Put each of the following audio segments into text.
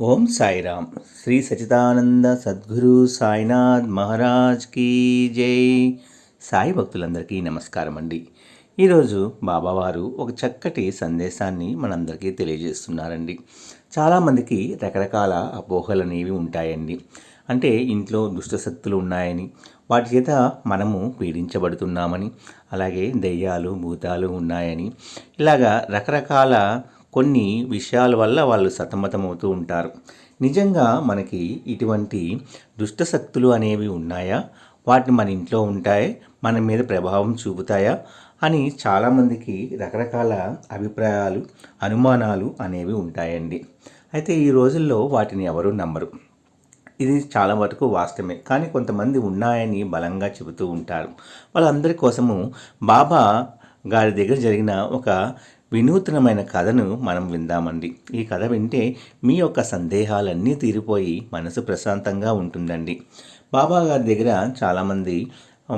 ఓం సాయిరామ్. శ్రీ సచిదానంద సద్గురు సాయినాథ్ మహారాజ్ కీ జై. సాయి భక్తులందరికీ నమస్కారం అండి. ఈరోజు బాబావారు ఒక చక్కటి సందేశాన్ని మనందరికీ తెలియజేస్తున్నారండి. చాలామందికి రకరకాల అపోహలు అనేవి ఉంటాయండి. అంటే ఇంట్లో దుష్టశక్తులు ఉన్నాయని వాటి చేత మనము పీడించబడుతున్నామని అలాగే దెయ్యాలు భూతాలు ఉన్నాయని ఇలాగా రకరకాల కొన్ని విషయాల వల్ల వాళ్ళు సతమతమవుతూ ఉంటారు. నిజంగా మనకి ఇటువంటి దుష్టశక్తులు అనేవి ఉన్నాయా? వాటిని మన ఇంట్లో ఉంటాయి? మన మీద ప్రభావం చూపుతాయా? అని చాలామందికి రకరకాల అభిప్రాయాలు అనుమానాలు అనేవి ఉంటాయండి. అయితే ఈ రోజుల్లో వాటిని ఎవరు నమ్మరు. ఇది చాలా వరకు వాస్తవమే. కానీ కొంతమంది ఉన్నాయని బలంగా చెబుతూ ఉంటారు. వాళ్ళందరి కోసము బాబా గారి దగ్గర జరిగిన ఒక వినూత్నమైన కథను మనం విందామండి. ఈ కథ వింటే మీ యొక్క సందేహాలన్నీ తీరిపోయి మనసు ప్రశాంతంగా ఉంటుందండి. బాబా గారి దగ్గర చాలామంది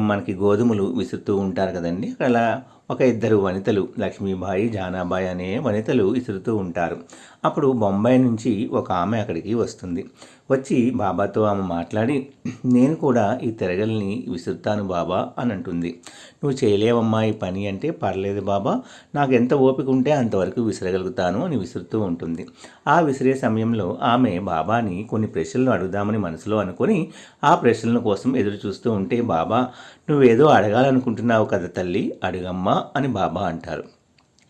మనకి గోధుమలు విసురుతూ ఉంటారు కదండి. అలా ఒక ఇద్దరు వనితలు లక్ష్మీబాయి జానాబాయి అనే వనితలు విసురుతూ ఉంటారు. అప్పుడు బొంబాయి నుంచి ఒక ఆమె అక్కడికి వస్తుంది. వచ్చి బాబాతో ఆమె మాట్లాడి నేను కూడా ఈ తిరగల్ని విసురుతాను బాబా అని అంటుంది. నువ్వు చేయలేవమ్మా ఈ పని అంటే పర్లేదు బాబా. నాకు ఎంత ఓపిక ఉంటే అంతవరకు విసరగలుగుతాను అని విసురుతూ ఉంటుంది. ఆ విసిరే సమయంలో ఆమె బాబాని కొన్ని ప్రశ్నలు అడుగుదామని మనసులో అనుకొని ఆ ప్రశ్నల కోసం ఎదురు చూస్తూ ఉంటే బాబా నువ్వేదో అడగాలనుకుంటున్నావు కదా తల్లి. అడుగమ్మా. అని బాబా అంటారు.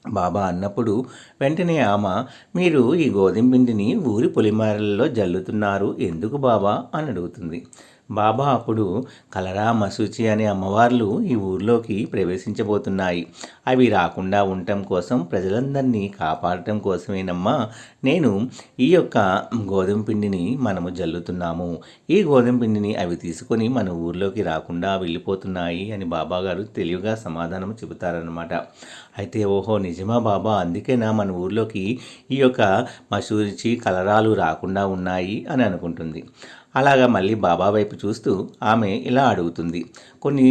బాబా అన్నప్పుడు వెంటనే ఆమె మీరు ఈ గోధుమ పిండిని ఊరి పొలిమారల్లో జల్లుతున్నారు ఎందుకు బాబా? అని అడుగుతుంది. బాబా అప్పుడు కలరా మసూచి అనే అమ్మవార్లు ఈ ఊర్లోకి ప్రవేశించబోతున్నాయి. అవి రాకుండా ఉండటం కోసం ప్రజలందరినీ కాపాడటం కోసమేనమ్మా నేను ఈ యొక్క గోధుమ పిండిని మనము జల్లుతున్నాము. ఈ గోధుమ పిండిని అవి తీసుకొని మన ఊర్లోకి రాకుండా వెళ్ళిపోతున్నాయి అని బాబాగారు తెలివిగా సమాధానం చెబుతారనమాట అయితే ఓహో నిజమా బాబా? అందుకేనా మన ఊర్లోకి ఈ యొక్క మసూరిచి కలరాలు రాకుండా ఉన్నాయి అని అనుకుంటుంది. అలాగా మళ్ళీ బాబా వైపు చూస్తూ ఆమె ఇలా అడుగుతుంది. కొన్ని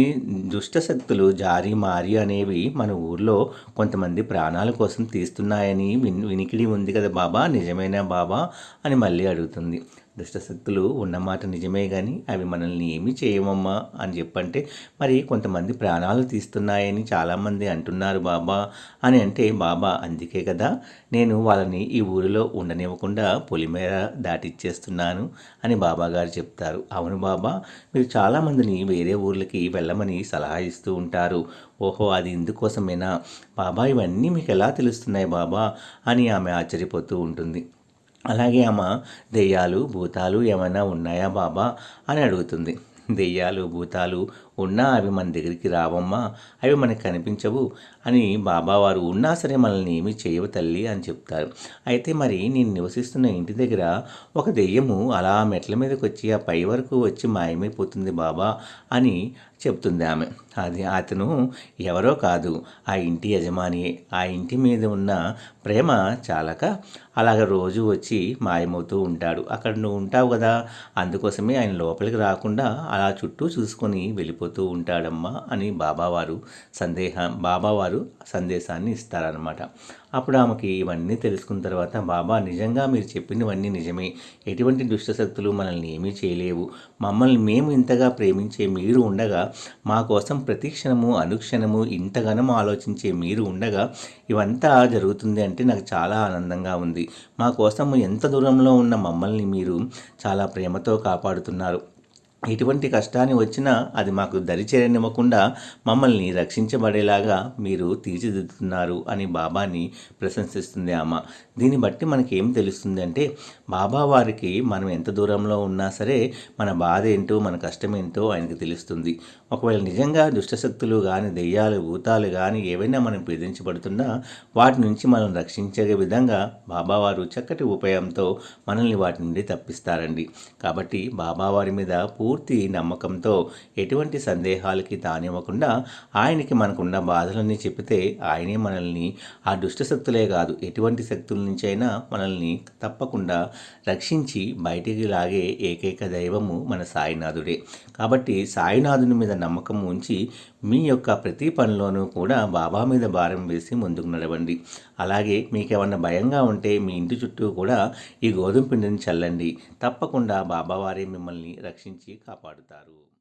దుష్టశక్తులు జారి మారి అనేవి మన ఊర్లో కొంతమంది ప్రాణాల కోసం తీస్తున్నాయని విన్ వినికిడి ఉంది కదా బాబా నిజమేనా బాబా అని మళ్ళీ అడుగుతుంది. దుష్టశక్తులు ఉన్నమాట నిజమే కానీ అవి మనల్ని ఏమి చేయమమ్మా అని చెప్పంటే మరి కొంతమంది ప్రాణాలు తీస్తున్నాయని చాలామంది అంటున్నారు బాబా అని అంటే బాబా అందుకే కదా నేను వాళ్ళని ఈ ఊరిలో ఉండనివ్వకుండా పొలిమేర దాటిచ్చేస్తున్నాను అని బాబా గారు చెప్తారు. అవును బాబా మీరు చాలామందిని వేరే ఊర్లకి వెళ్ళమని సలహా ఇస్తూ ఉంటారు. ఓహో అది ఇందుకోసమేనా? బాబా ఇవన్నీ మీకు ఎలా తెలుస్తున్నాయి బాబా? అని ఆమె ఆశ్చర్యపోతూ ఉంటుంది. అలాగే ఆమె దెయ్యాలు భూతాలు ఏమైనా ఉన్నాయా బాబా? అని అడుగుతుంది. దెయ్యాలు భూతాలు ఉన్నా అవి మన దగ్గరికి రావమ్మా అవి మనకు కనిపించవు అని బాబావారు ఉన్నా సరే మనల్ని ఏమి చేయవు తల్లి అని చెప్తారు. అయితే మరి నేను నివసిస్తున్న ఇంటి దగ్గర ఒక దెయ్యము అలా మెట్ల మీదకి వచ్చి ఆ పై వరకు వచ్చి మాయమైపోతుంది బాబా అని చెప్తుంది ఆమె. అది అతను ఎవరో కాదు ఆ ఇంటి యజమాని. ఆ ఇంటి మీద ఉన్న ప్రేమ చాలక అలాగ రోజు వచ్చి మాయమవుతూ ఉంటాడు. అక్కడ నువ్వు ఉంటావు కదా అందుకోసమే ఆయన లోపలికి రాకుండా అలా చుట్టూ చూసుకొని వెళ్ళిపోతూ ఉంటాడమ్మా అని బాబావారు సందేహం బాబావారు సందేశాన్ని ఇస్తారనమాట అప్పుడు ఆమెకి ఇవన్నీ తెలుసుకున్న తర్వాత బాబా నిజంగా మీరు చెప్పినవన్నీ నిజమే. ఎటువంటి దుష్టశక్తులు మనల్ని ఏమీ చేయలేవు. మమ్మల్ని మేము ఇంతగా ప్రేమించే మీరు ఉండగా మా కోసం ప్రతిక్షణము అనుక్షణము ఇంతగానో ఆలోచించే మీరు ఉండగా ఇవంతా జరుగుతుంది అంటే నాకు చాలా ఆనందంగా ఉంది. మా కోసం ఎంత దూరంలో ఉన్న మమ్మల్ని మీరు చాలా ప్రేమతో కాపాడుతున్నారు. ఎటువంటి కష్టాన్ని వచ్చినా అది మాకు దరిచేరనివ్వకుండా మమ్మల్ని రక్షించబడేలాగా మీరు తీర్చిదిద్దుతున్నారు అని బాబాని ప్రశంసిస్తుంది ఆమె. దీన్ని బట్టి మనకి ఏం తెలుస్తుంది అంటే బాబా వారికి మనం ఎంత దూరంలో ఉన్నా సరే మన బాధ ఏంటో మన కష్టం ఏంటో ఆయనకు తెలుస్తుంది. ఒకవేళ నిజంగా దుష్టశక్తులు కానీ దెయ్యాలు భూతాలు కానీ ఏవైనా మనం పీడించబడుతున్నా వాటి నుంచి మనం రక్షించే విధంగా బాబావారు చక్కటి ఉపాయంతో మనల్ని వాటి నుండి తప్పిస్తారండి. కాబట్టి బాబావారి మీద పూర్తి నమ్మకంతో ఎటువంటి సందేహాలకి తానివ్వకుండా ఆయనకి మనకున్న బాధలన్నీ చెప్పితే ఆయనే మనల్ని ఆ దుష్టశక్తులే కాదు ఎటువంటి శక్తుల నుంచైనా మనల్ని తప్పకుండా రక్షించి బయటికి లాగే ఏకైక దైవము మన సాయినాథుడే. కాబట్టి సాయినాథుని మీద నమ్మకం ఉంచి మీ యొక్క ప్రతి పనిలోనూ కూడా బాబా మీద భారం వేసి ముందుకు నడవండి. అలాగే మీకేమన్నా భయంగా ఉంటే మీ ఇంటి చుట్టూ కూడా ఈ గోధుమ పిండిని చల్లండి. తప్పకుండా బాబావారే మిమ్మల్ని రక్షించి కాపాడుతారు.